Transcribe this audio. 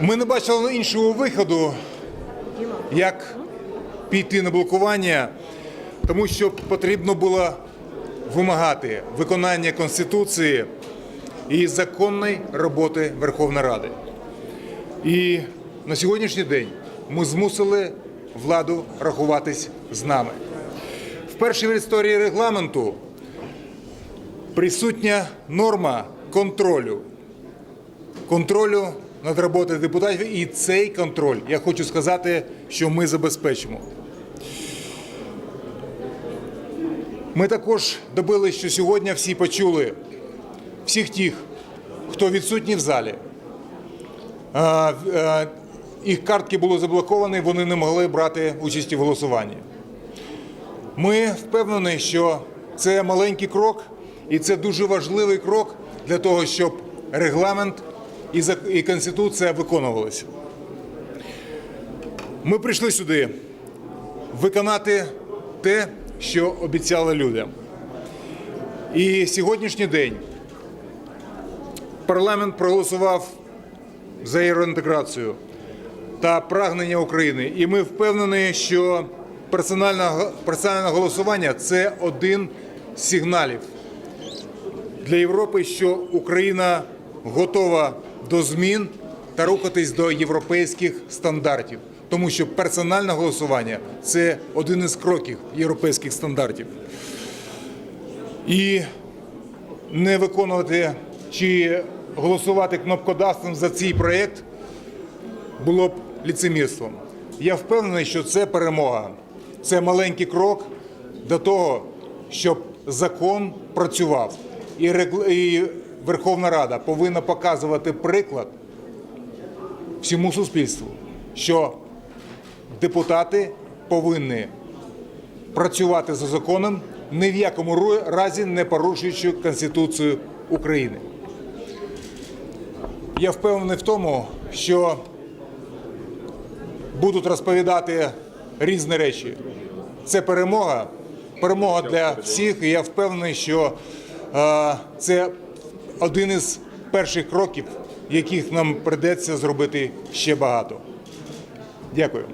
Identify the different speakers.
Speaker 1: Ми не бачили іншого виходу, як піти на блокування, тому що потрібно було вимагати виконання Конституції і законної роботи Верховної Ради. І на сьогоднішній день ми змусили владу рахуватись з нами. Вперше в історії регламенту присутня норма контролю контролю над роботою депутатів, і цей контроль я хочу сказати, що ми забезпечимо. Ми також добилися, що сьогодні всі почули всіх тих, хто відсутній в залі. Їх картки були заблоковані, вони не могли брати участь у голосуванні. Ми впевнені, що це маленький крок, і це дуже важливий крок для того, щоб регламент і і Конституція виконувалися. Ми прийшли сюди виконати те, що обіцяли людям. І сьогоднішній день парламент проголосував за євроінтеграцію та прагнення України. І ми впевнені, що персональне голосування це один з сигналів для Європи, що Україна готова до змін та рухатись до європейських стандартів, тому що персональне голосування це один із кроків європейських стандартів. І не виконувати чи голосувати кнопкодавством за цей проєкт було б ліцемірством. Я впевнений, що це перемога. Це маленький крок до того, щоб закон працював. І Верховна Рада повинна показувати приклад всьому суспільству, що депутати повинні працювати за законом, ні в якому разі не порушуючи Конституцію України. Я впевнений в тому, що будуть розповідати різні речі. Це перемога, перемога для всіх. І я впевнений, що е, це один із перших кроків, яких нам придеться зробити ще багато. Дякую.